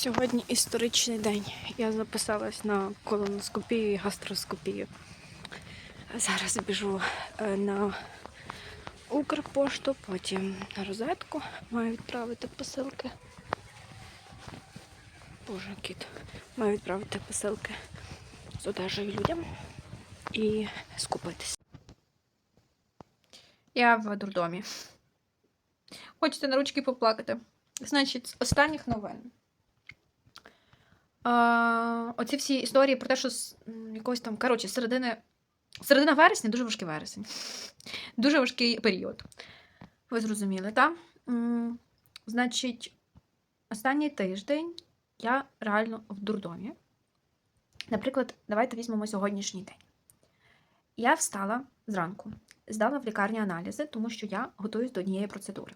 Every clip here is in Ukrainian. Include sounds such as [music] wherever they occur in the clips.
Сьогодні історичний день. Я записалась на колоноскопію і гастроскопію. Зараз біжу е, на Укрпошту, потім на розетку. Маю відправити посилки. Боже, кіт. Маю відправити посилки з одежею людям і скупитись. Я в дурдомі. Хочете на ручки поплакати? Значить, останніх новин. А, оці всі історії про те, що з якогось там, коротше, середини. Середина вересня дуже важкий вересень. Дуже важкий період. Ви зрозуміли, так? Значить, останній тиждень я реально в дурдомі. Наприклад, давайте візьмемо сьогоднішній день. Я встала зранку, здала в лікарні аналізи, тому що я готуюсь до однієї процедури.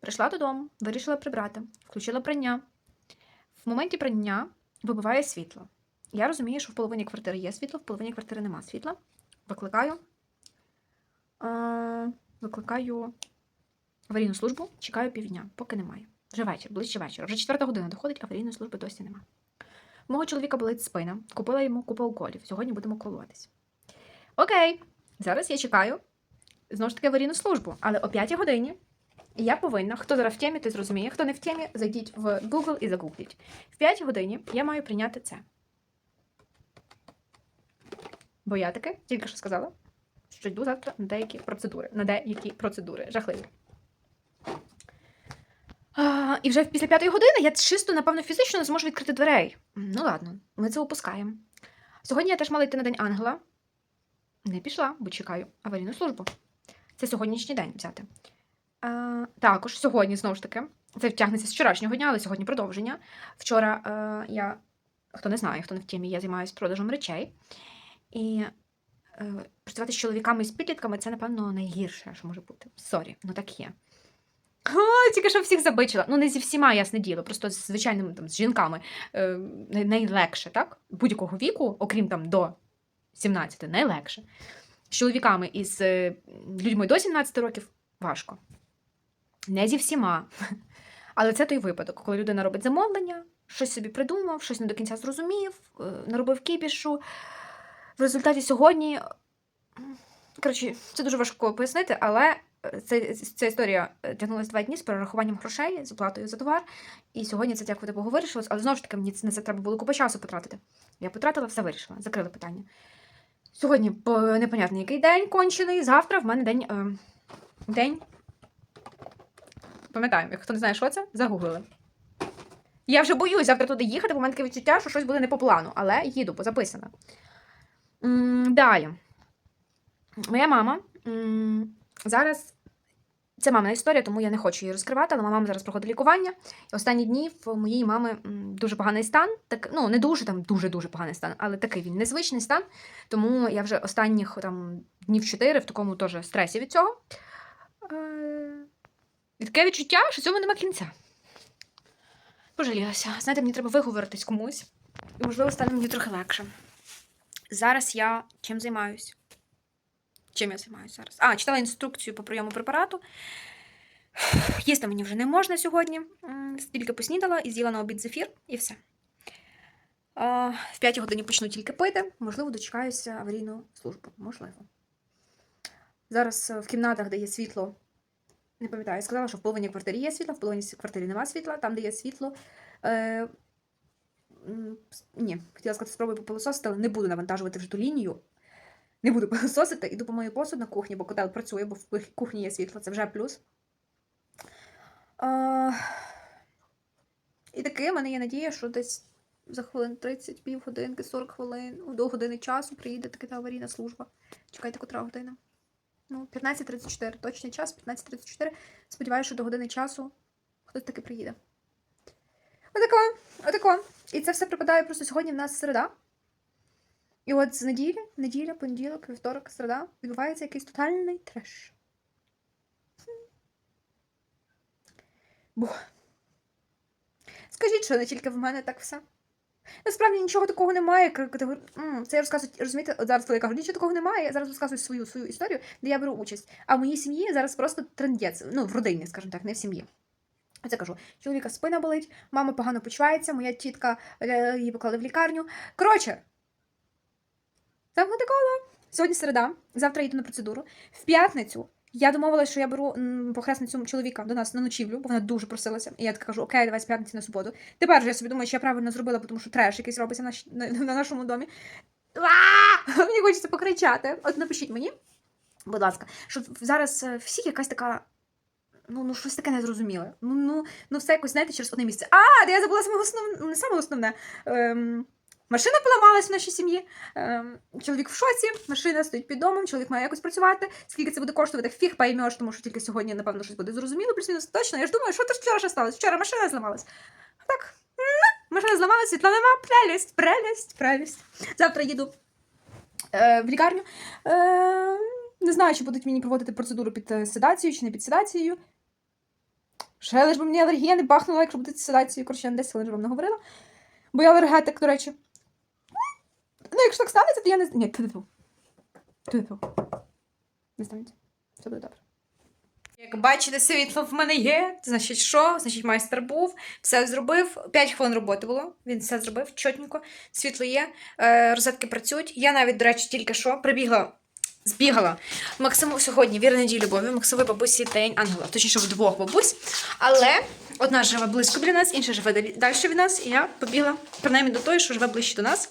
Прийшла додому, вирішила прибрати, включила прання. В моменті прання вибиває світло. Я розумію, що в половині квартири є світло, в половині квартири нема світла. Викликаю. Е, викликаю аварійну службу, чекаю півдня, поки немає. Вже вечір, ближче вечора. Вже четверта година доходить, аварійної служби досі нема. Мого чоловіка болить спина, купила йому купу уколів. Сьогодні будемо колотись. Окей, зараз я чекаю знову ж таки аварійну службу, але о 5 годині я повинна, хто зараз в темі, ти зрозуміє, хто не в темі, зайдіть в Google і загугліть. В 5 годині я маю прийняти це. Бо я таки тільки що сказала, що йду завтра на деякі процедури. На деякі процедури. Жахливі. А, і вже після п'ятої години я чисто, напевно, фізично не зможу відкрити дверей. Ну ладно, ми це опускаємо. Сьогодні я теж мала йти на День Ангела. Не пішла, бо чекаю аварійну службу. Це сьогоднішній день взяти. А, також сьогодні, знову ж таки, це втягнеться з вчорашнього дня, але сьогодні продовження. Вчора е, я, хто не знає, хто не в темі, я займаюся продажем речей. І е, працювати з чоловіками і з підлітками це, напевно, найгірше, що може бути. Сорі, ну так є. О, тільки що всіх забичила. Ну, не зі всіма, ясне діло, просто з звичайними там, з жінками е, найлегше, так? Будь-якого віку, окрім там до 17, найлегше. З чоловіками і з е, людьми до 17 років важко. Не зі всіма. [laughs] Але це той випадок, коли людина робить замовлення, щось собі придумав, щось не до кінця зрозумів, е, наробив кіпішу. В результаті сьогодні. Коротше, це дуже важко пояснити, але е, це, ця історія е, тягнулася два дні з перерахуванням грошей, з оплатою за товар. І сьогодні це дякувати Богу вирішилось, але знову ж таки, мені це- на це треба було купа часу потратити. Я потратила, все вирішила, закрили питання. Сьогодні по непонятний який день кончений. Завтра в мене день. День. Пам'ятаємо, як хто не знає, що це, загуглили. Я вже боюсь завтра туди їхати, бо в мене таке відчуття, що щось буде не по плану, але їду, бо записано. Далі. Моя мама зараз. Це мамина історія, тому я не хочу її розкривати, але моя мама зараз проходить лікування. І останні дні в моєї мами дуже поганий стан. Так, ну, не дуже там дуже-дуже поганий стан, але такий він незвичний стан. Тому я вже останніх там, днів чотири в такому теж стресі від цього. І таке відчуття, що цьому нема кінця. Пожалілася. Знаєте, мені треба виговоритись комусь. І, можливо, стане мені трохи легше. Зараз я чим займаюсь? Чим я займаюся зараз? А, читала інструкцію по прийому препарату. Їсти мені вже не можна сьогодні. Тільки поснідала і з'їла на обід зефір, і все. В 5 годині почну тільки пити. Можливо, дочекаюся аварійну службу. Можливо. Зараз е, в кімнатах, де є світло, не пам'ятаю, я сказала, що в половині квартирі є світло, в половині квартирі нема світла, там, де є світло. Е, ні, хотіла сказати, спробую попилососити, але не буду навантажувати вже ту лінію. Не буду [laughs] пилососити, іду помию посуд на кухні, бо котел працює, бо в кухні є світло, це вже плюс. А, і таке, в мене є надія, що десь за хвилин 30, півгодинки, 40 хвилин, до години часу приїде така та аварійна служба. Чекайте, котра година. Ну, 15.34, точний час, 15.34. Сподіваюся, що до години часу хтось таки приїде. Отако, отако. І це все припадає просто сьогодні в нас середа. І от з неділі, неділя, понеділок, вівторок, середа відбувається якийсь тотальний треш. Бо. Скажіть, що не тільки в мене так все. Насправді нічого такого немає. Це я розказую, розумієте, от зараз, коли я кажу, нічого такого немає, я зараз розказую свою свою історію, де я беру участь. А в моїй сім'ї зараз просто трендець, ну, в родині, скажімо так, не в сім'ї. Оце кажу, чоловіка спина болить, мама погано почувається, моя тітка е, її поклали в лікарню. Коротше, замкнути коло. Сьогодні середа, завтра їду на процедуру. В п'ятницю я домовилася, що я беру похресницю чоловіка до нас на ночівлю, бо вона дуже просилася. І я така кажу, окей, давай з п'ятниці на суботу. Тепер же я собі думаю, що я правильно зробила, тому що треш якийсь робиться на, на, на нашому домі. [laughs] Мені хочеться покричати. От напишіть мені, будь ласка, що зараз е, всі якась така. Ну, ну щось таке незрозуміле. Ну, ну, ну все якось, знаєте, через одне місце. А, де я забула саме основне, не саме основне. Ем, машина поламалась в нашій сім'ї. Ем, чоловік в шоці, машина стоїть під домом, чоловік має якось працювати. Скільки це буде коштувати, фіг поймеш, тому що тільки сьогодні, напевно, щось буде зрозуміло, плюс-мінус точно. Я ж думаю, що то вчора сталося? Вчора машина зламалась. Так, м, машина зламалась, світла нема, прелість, прелість, прелість. Завтра їду е, в лікарню. Е, не знаю, чи будуть мені проводити процедуру під е, седацією чи не під седацією. Ще лиш би мені алергія не пахнула, якщо буде седацією. Коротше, я десь лише вам не говорила. Бо я алергетик, до речі. Ну, якщо так станеться, то я не. Ні, тьфу. Тьфу. Не станеться. Все буде добре. Як бачите, світло в мене є. Значить, що? Значить, майстер був, все зробив. 5 хвилин роботи було. Він все зробив чотненько. Світло є, е, розетки працюють. Я навіть, до речі, тільки що прибігла. Збігала Максиму сьогодні, вір неділі любові, Максимовій бабусі День Ангела, точніше в двох бабусь. Але одна живе близько біля нас, інша живе далі від нас. І я побігла принаймні до тої, що живе ближче до нас.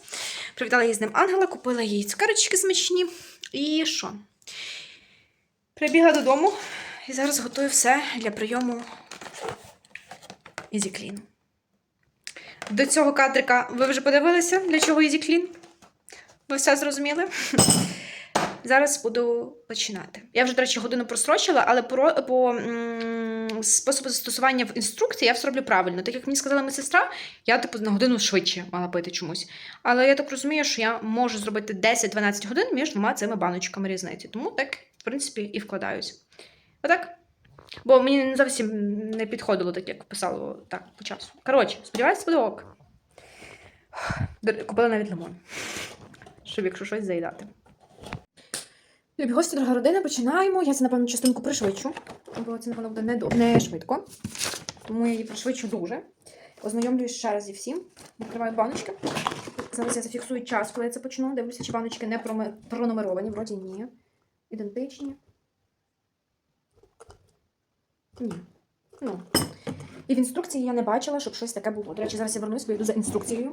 Привітала її з ним Ангела, купила їй цукерочки смачні. І що? Прибігла додому і зараз готую все для прийому Ізіклін. До цього кадрика ви вже подивилися, для чого Ізіклін? Ви все зрозуміли? Зараз буду починати. Я вже, до речі, годину просрочила, але по, по способу застосування в інструкції я все роблю правильно. Так як мені сказала медсестра, я типу на годину швидше мала пити чомусь. Але я так розумію, що я можу зробити 10-12 годин між двома цими баночками різниці. Тому так, в принципі, і вкладаюсь. Отак. Бо мені не зовсім не підходило так, як писало так по часу. Коротше, сподіваюся, буде ок. Купила навіть лимон. Щоб якщо щось заїдати. Любі гості, дорога родина, починаємо. Я це, напевно, частинку пришвидшу, бо це, напевно, буде не, до- не швидко. Тому я її пришвидшу дуже. Ознайомлююсь ще раз зі всім. Відкриваю баночки. Зараз я зафіксую час, коли я це почну. Дивлюся, чи баночки не пронумеровані. Вроді ні. Ідентичні. Ні. Ну. І в інструкції я не бачила, щоб щось таке було. До речі, зараз я вернусь, поїду за інструкцією.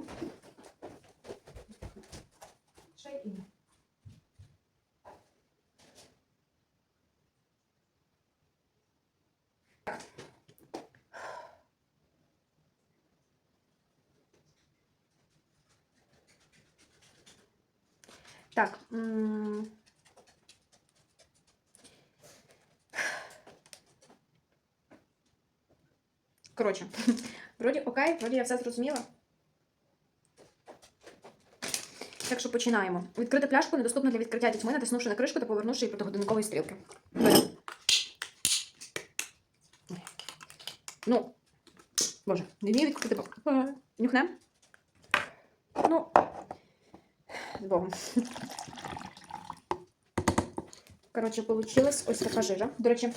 Так. Коротше, вроді окей, вроді я все зрозуміла. Так що починаємо. Відкрити пляшку недоступно для відкриття дітьми, натиснувши на кришку та повернувши її проти годинникової стрілки. Ну, боже, не вмію відкрити. Нюхнем. Ну, з Богом. Коротше, получилась ось така жижа. До речі,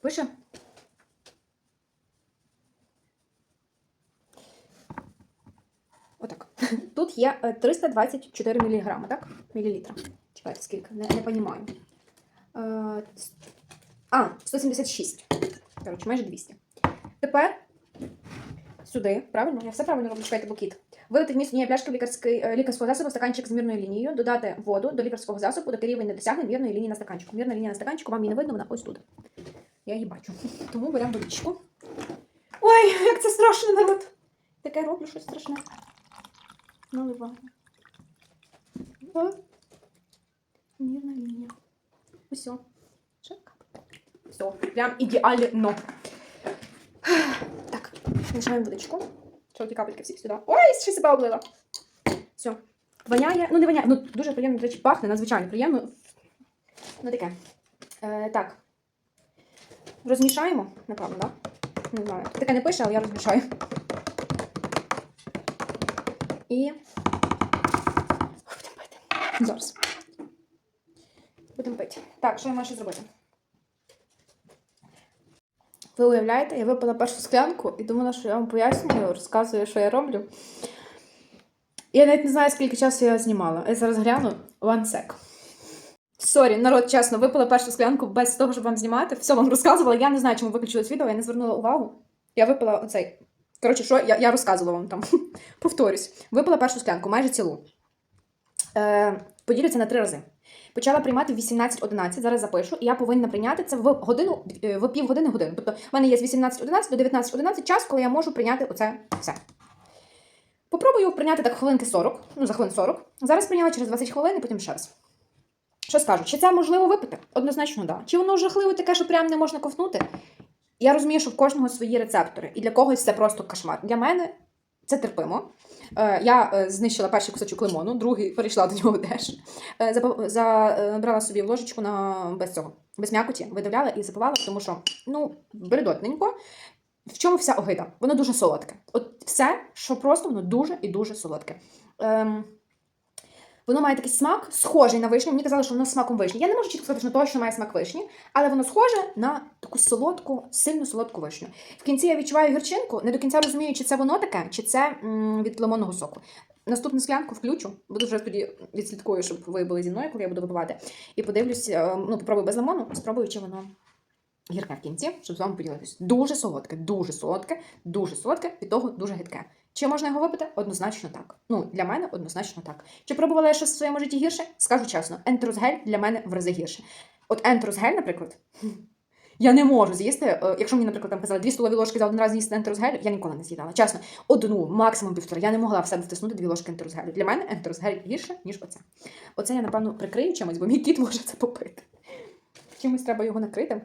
пише. Отак. Тут є е, 324 мг, так? Мілілітра. Чекайте, скільки? Не, не понімаю. Е, А, 176. Коротше, майже 200. Тепер сюди, правильно? Я все правильно роблю, чекайте, букіт. Вилити вміст однієї пляшки в лікарський, е, лікарського засобу в стаканчик з мірною лінією, додати воду до лікарського засобу, доки рівень не досягне мірної лінії на стаканчику. Мірна лінія на стаканчику, вам її не видно, вона ось тут. Я її бачу. Тому беремо водичку. Ой, як це страшно, народ! Таке роблю щось страшне. Наливаю. О. Мірна лінія. Все. Чек. Все, прям ідеально. Мішаємо водичку. Ті капельки всі сюди. Ой, ще себе облила. Все. Воняє, ну не воняє, ну дуже приємно, до речі, пахне, надзвичайно приємно. Ну таке. Е, так. Розмішаємо, напевно, так? Да? Не знаю. Таке не пише, але я розмішаю. І. Будемо пити. Зараз. Будемо пити. Так, що я маю ще зробити? Ви уявляєте, я випила першу склянку і думала, що я вам пояснюю, розказую, що я роблю. Я навіть не знаю, скільки часу я знімала. Я зараз гляну one sec. Сорі, народ, чесно, випила першу склянку без того, щоб вам знімати. Все вам розказувала. Я не знаю, чому виключилось відео, я не звернула увагу. Я випила оцей. Коротше, що я, я розказувала вам там. [laughs] Повторюсь. Випила першу склянку, майже цілу. Е, поділю це на три рази. Почала приймати в 18.11, зараз запишу, і я повинна прийняти це в годину, е, в півгодини годину. Тобто, в мене є з 18.11 до 19.11 час, коли я можу прийняти оце все. Попробую прийняти так хвилинки 40, ну за хвилин 40. Зараз прийняла через 20 хвилин і потім ще раз. Що скажу? Чи це можливо випити? Однозначно, так. Да. Чи воно жахливо таке, що прям не можна ковтнути? Я розумію, що в кожного свої рецептори, і для когось це просто кошмар. Для мене це терпимо. Е, я е, знищила перший кусочок лимону, другий перейшла до нього теж. Е, Забрала собі в ложечку на без цього, без м'якоті, видавляла і запивала, тому що ну, бредотненько. В чому вся огида? Воно дуже солодке. От все, що просто воно дуже і дуже солодке. Ем, воно має такий смак, схожий на вишню. Мені казали, що воно смаком вишні. Я не можу чітко сказати, що точно має смак вишні, але воно схоже на таку солодку, сильно солодку вишню. В кінці я відчуваю гірчинку, не до кінця розумію, чи це воно таке, чи це від лимонного соку. Наступну склянку включу, буду вже тоді відслідкую, щоб ви були зі мною, коли я буду випивати. І подивлюсь, е, ну, попробую без лимону, спробую, чи воно гірке в кінці, щоб з вами поділитись. Дуже солодке, дуже солодке, дуже солодке, від того дуже гидке. Чи можна його випити? Однозначно так. Ну, для мене однозначно так. Чи пробувала я щось в своєму житті гірше? Скажу чесно, ентерозгель для мене в рази гірше. От ентерозгель, наприклад, [laughs] я не можу з'їсти. е, Якщо мені, наприклад, там казали дві столові ложки за один раз з'їсти ентерозгель, я ніколи не з'їдала. Чесно, одну, максимум півтора. Я не могла в себе втиснути дві ложки ентерозгелю. Для мене ентерозгель гірше, ніж оце. Оце я, напевно, прикрию чимось, бо мій кіт може це попити. Чимось треба його накрити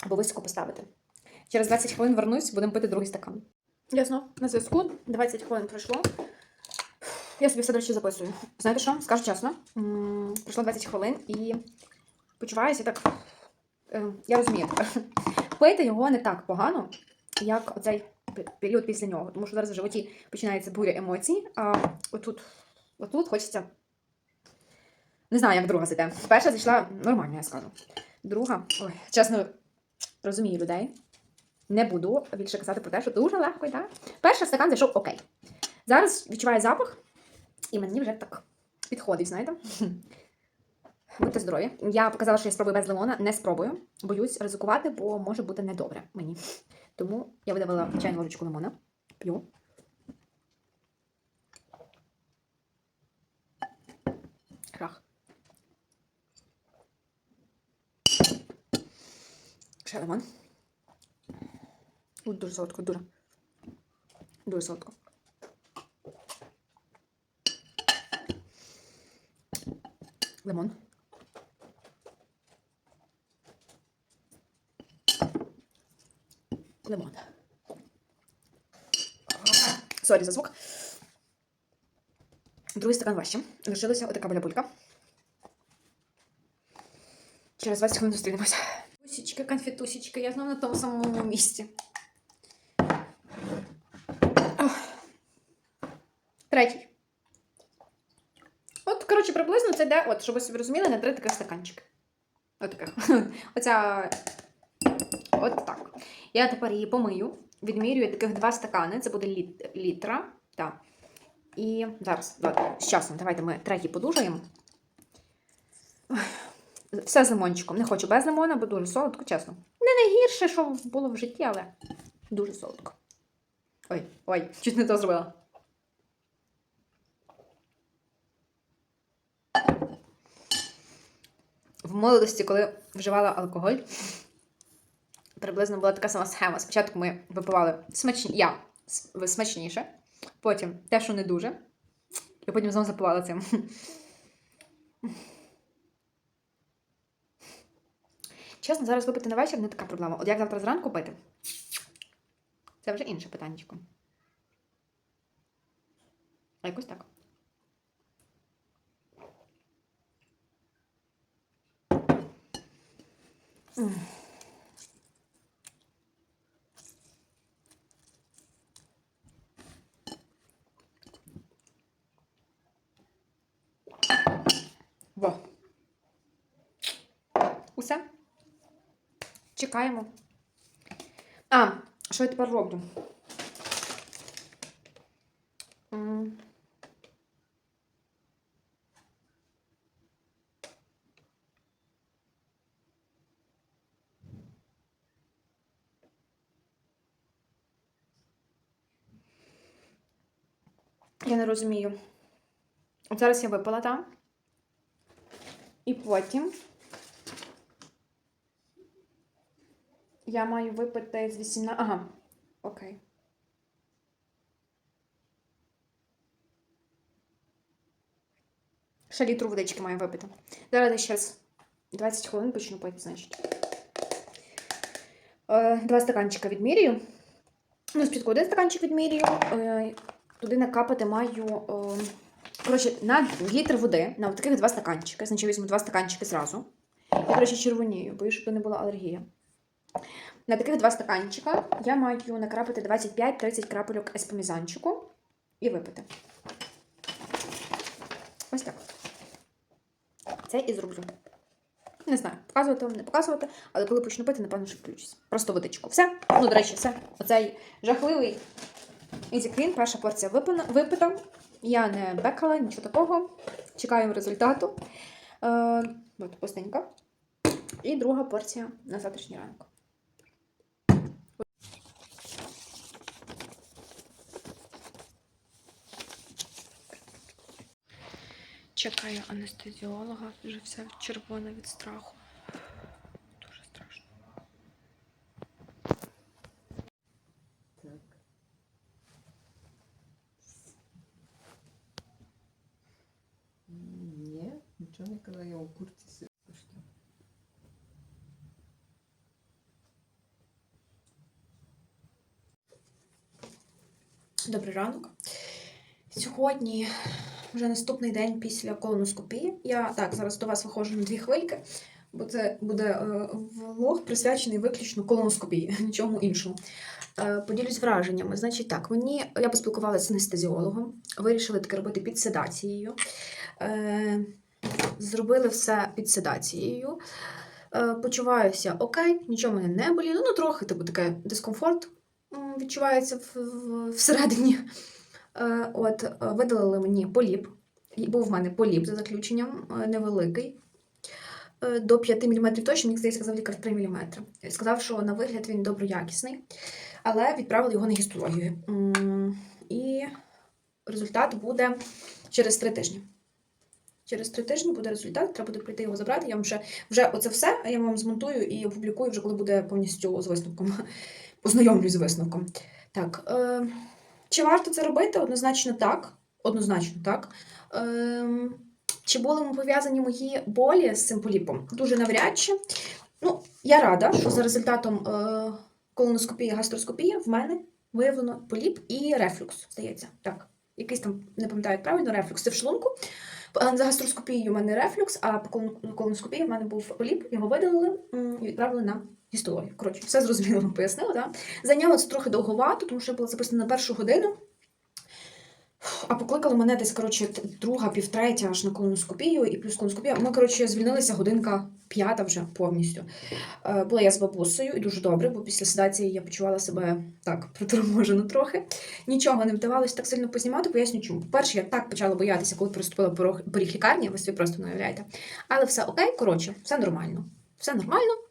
або високо поставити. Через 20 хвилин вернусь, будемо пити другий стакан. Ясно, на зв'язку. 20 хвилин пройшло. Я собі все, до речі, записую. Знаєте що? Скажу чесно. Пройшло 20 хвилин і почуваюся так. е, Я розумію. [laughs] Пити його не так погано, як оцей період після нього. Тому що зараз в животі починається буря емоцій, а отут, отут хочеться. Не знаю, як друга зайде. Перша зайшла нормально, я скажу. Друга, ой, чесно, розумію людей. Не буду більше казати про те, що дуже легко йде. Перший стакан зайшов окей. Зараз відчуваю запах, і мені вже так підходить, знаєте. [laughs] Будьте здорові. Я показала, що я спробую без лимона, не спробую. Боюсь ризикувати, бо може бути недобре мені. Тому я видавила чайну ложечку лимона. П'ю. Крах. Ще лимон. Ой, Дуже солодко, дуже. Дуже солодко. Лимон. Лимон. Сорі за звук. Другий стакан важче. Лишилася отака балябулька. Через 20 хвилин зустрінемося. Тусічка, конфетусічка, я знову на тому самому місці. Третій. От, коротше, приблизно це йде, от, щоб ви собі розуміли, на три таких стаканчики. От таких. [laughs] Оця. От так. Я тепер її помию. Відмірюю таких два стакани. Це буде літ... літра. Так. І зараз, з часом, давайте ми третій подужаємо. Все з лимончиком. Не хочу без лимона, бо дуже солодко, чесно. Не найгірше, що було в житті, але дуже солодко. Ой, ой, чуть не то зробила. В молодості, коли вживала алкоголь, приблизно була така сама схема. Спочатку ми випивали смачні, я смачніше, потім те, що не дуже, і потім знову запивала цим. Чесно, зараз випити на вечір не така проблема. От як завтра зранку пити? Це вже інше питання. А якось так. Во. Усе. Чекаємо. А, що я тепер роблю? Я не розумію. От зараз я випила, так? І потім я маю випити з 18. Ага. Окей. Ще літру водички маю випити. Зараз я зараз 20 хвилин почну пити, значить. Е, Два стаканчика відмірюю. Ну, спочатку один стаканчик відмірюю. Туди накапати маю. е, Коротше, на літр води, на таких два стаканчики. Значить, візьму два стаканчики зразу. Я, коротше, червонію, бо щоб не була алергія. На таких два стаканчика я маю накрапати 25-30 крапельок еспомізанчику і випити. Ось так. Це і зроблю. Не знаю, показувати вам, не показувати, але коли почну пити, напевно, що включусь. Просто водичку. Все. Ну, до речі, все. Оцей жахливий Easy Queen, перша порція випита. Я не бекала, нічого такого. Чекаємо результату. Е, от, пустенька. І друга порція на завтрашній ранок. Чекаю анестезіолога, вже все червоне від страху. Дуже страшно. Так. М, Ні, нічого не казала, я у курці сижу. Добрий ранок. Сьогодні вже наступний день після колоноскопії. Я так зараз до вас виходжу на дві хвильки, бо це буде е, влог присвячений виключно колоноскопії, [laughs] нічому іншому. Е, Поділюсь враженнями. Значить, так, мені я поспілкувалася з анестезіологом, вирішили таке робити під седацією. Е, Зробили все під седацією. Почуваюся окей, нічого мене не боліло. Ну, трохи типу, таке дискомфорт відчувається всередині. Е, От, е, видалили мені поліп. Був в мене поліп за заключенням, е, невеликий. До 5 мм точно, мені здається, сказав лікар 3 мм. Сказав, що на вигляд він доброякісний, але відправили його на гістологію. І результат буде через 3 тижні. Через три тижні буде результат, треба буде прийти його забрати. Я вам вже, вже оце все я вам змонтую і опублікую вже, коли буде повністю з висновком. [laughs] Познайомлюсь з висновком. Так, е, чи варто це робити? Однозначно так. Однозначно так. Е, чи були ми пов'язані мої болі з цим поліпом? Дуже навряд чи. Ну, я рада, що за результатом е, колоноскопії, гастроскопії в мене виявлено поліп і рефлюкс, здається. Так. Якийсь там, не пам'ятаю правильно, рефлюкс. Це в шлунку. За гастроскопією у мене рефлюкс, а по колоноскопії в мене був поліп, його видалили і відправили на гістологію. Коротше, все зрозуміло вам пояснила. Да? Зайняло це трохи довговато, тому що я була записана на першу годину. А покликали мене десь, коротше, друга, півтретя аж на колоноскопію і плюс колоноскопія. Ми, коротше, звільнилися годинка п'ята вже повністю. Е, Була я з бабусею і дуже добре, бо після седації я почувала себе так приторможено трохи. Нічого не вдавалося так сильно познімати, поясню чому. По-перше, я так почала боятися, коли переступила поріг лікарні, ви собі просто не уявляєте. Але все окей, коротше, все нормально. Все нормально.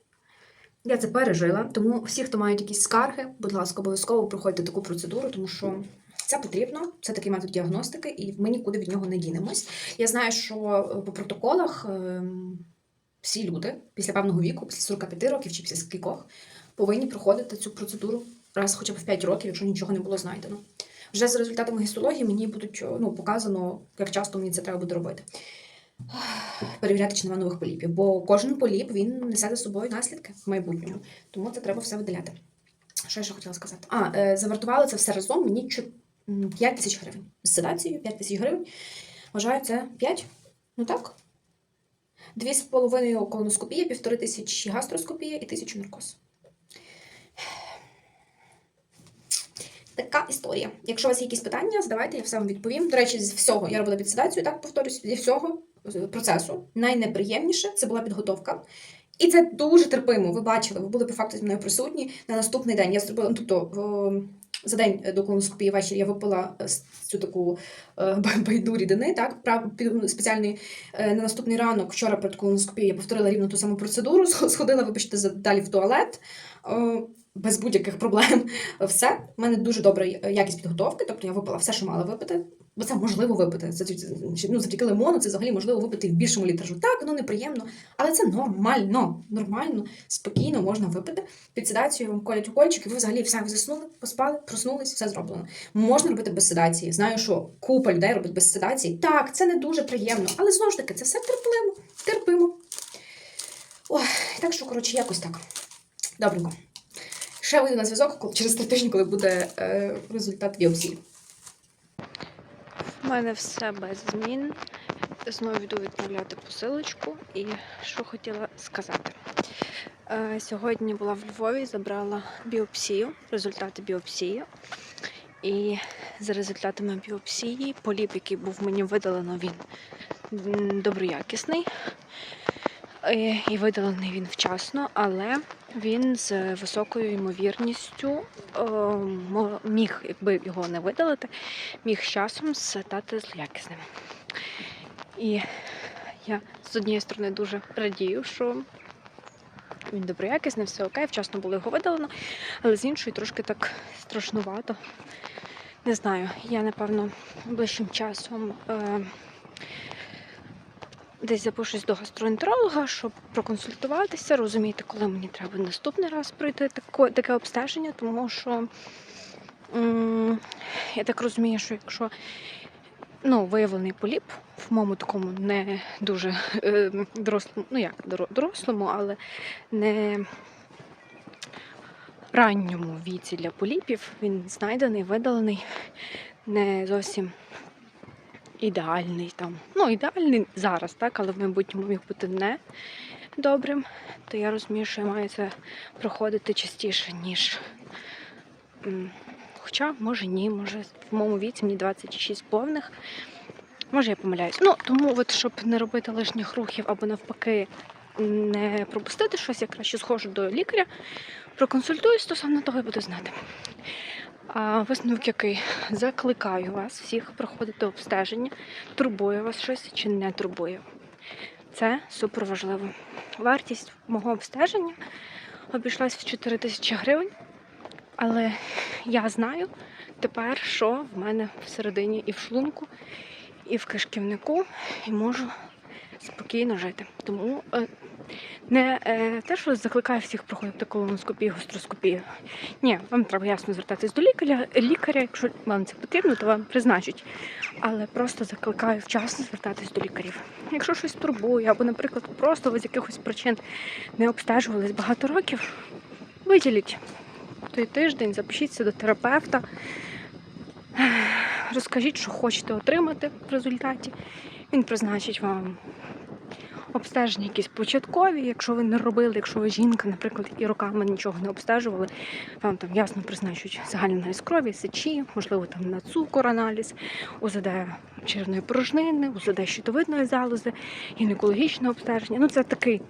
Я це пережила, тому всі, хто мають якісь скарги, будь ласка, обов'язково проходьте таку процедуру, тому що це потрібно, це такий метод діагностики, і ми нікуди від нього не дінемось. Я знаю, що е, по протоколах ем, всі люди після певного віку, після 45 років чи після скількох, повинні проходити цю процедуру раз хоча б в 5 років, якщо нічого не було знайдено. Вже за результатами гістології мені будуть ну, показано, як часто мені це треба буде робити. Перевіряти, чи немає нових поліпів, бо кожен поліп він несе за собою наслідки в майбутньому, тому це треба все видаляти. Що я ще хотіла сказати? А, е, завартували це все разом мені 5 тисяч гривень. З седацією 5 тисяч гривень. Вважаю, це 5. Ну так. Дві з половиною колоноскопія, півтори тисячі гастроскопія і тисячу наркоз. Така історія. Якщо у вас є якісь питання, задавайте, я все вам відповім. До речі, з всього я робила під седацію, так повторюсь, зі всього процесу. Найнеприємніше це була підготовка І це дуже терпимо. Ви бачили, ви були по факту зі мною присутні на наступний день. Я зробила, ну, тобто за день до колоноскопії ввечері я випила е, цю таку е, байду рідини, так, прав- спеціальний е, на наступний ранок, вчора перед колоноскопією, я повторила рівно ту саму процедуру, [laughs] сходила, вибачте, далі в туалет. Без будь-яких проблем. [laughs] Все. У мене дуже добра е, якість підготовки, тобто я випила все, що мала випити. Бо це можливо випити. Ну, завдяки лимону це взагалі можливо випити в більшому літражу. Так, воно неприємно, але це нормально, нормально, спокійно можна випити. Під седацією вам колять укольчики, ви взагалі все заснули, поспали, проснулись, все зроблено. Можна робити без седації. Знаю, що купа людей робить без седації. Так, це не дуже приємно, але знову ж таки, це все терпимо, терпимо. Ой, так що, коротше, якось так. Добренько. Ще вийду на зв'язок через три тижні, коли буде е, результат біопсії. У мене все без змін. Знову йду відправляти посилочку. І що хотіла сказати. Е, Сьогодні була в Львові, забрала біопсію, результати біопсії. І за результатами біопсії поліп, який був мені видалено, він доброякісний. Е, І видалений він вчасно, але він з високою ймовірністю е, міг, якби його не видалити, міг з часом стати злоякісним. І я з однієї сторони дуже радію, що він доброякісний, все окей, вчасно було його видалено, але з іншої трошки так страшнувато. Не знаю, я напевно ближчим часом е, десь запишусь до гастроентеролога, щоб проконсультуватися, розуміти, коли мені треба наступний раз пройти таке, таке обстеження, тому що я так розумію, що якщо ну, виявлений поліп в моєму такому не дуже е, дорослому, ну як дорослому, але не ранньому віці для поліпів, він знайдений, видалений, не зовсім ідеальний там. Ну, ідеальний зараз, так, але в майбутньому міг бути не добрим, то я розумію, що я маю це проходити частіше, ніж. Хоча, може, ні, може, в моєму віці мені 26 повних. Може, я помиляюсь. Ну, тому, от, щоб не робити лишніх рухів або навпаки не пропустити щось, я краще схожу до лікаря, проконсультуюсь стосовно того і буду знати. Висновок який? Закликаю вас всіх проходити обстеження, турбує вас щось чи не турбує. Це супер важливо. Вартість мого обстеження обійшлась в 4 тисячі гривень, але я знаю тепер, що в мене всередині і в шлунку, і в кишківнику, і можу спокійно жити. Тому е, не е, те, що закликаю всіх проходити колоноскопію, гастроскопію. Ні, вам треба ясно звертатись до лікаря. Лікаря, якщо вам це потрібно, то вам призначать. Але просто закликаю вчасно звертатись до лікарів. Якщо щось турбує, або, наприклад, просто ви з якихось причин не обстежувались багато років, виділіть той тиждень, запишіться до терапевта, розкажіть, що хочете отримати в результаті. Він призначить вам обстеження якісь початкові, якщо ви не робили, якщо ви жінка, наприклад, і роками нічого не обстежували, вам там ясно призначують загальний аналіз крові, сечі, можливо, там на цукор аналіз, УЗД черної порожнини, УЗД щитовидної залози, гінекологічне обстеження. Ну, це такий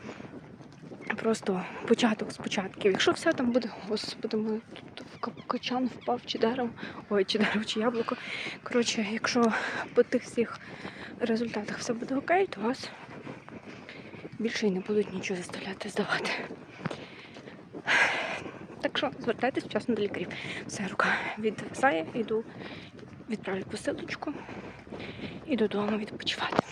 просто початок з початків. Якщо все там буде, господи, ми тут в качан впав чи дерево, ой, чи дерево, чи яблуко. Коротше, якщо по тих всіх результатах все буде окей, то вас більше і не будуть нічого заставляти здавати. Так що звертайтесь вчасно до лікарів. Все, рука відвисає, йду, відправлю посилочку і додому відпочивати.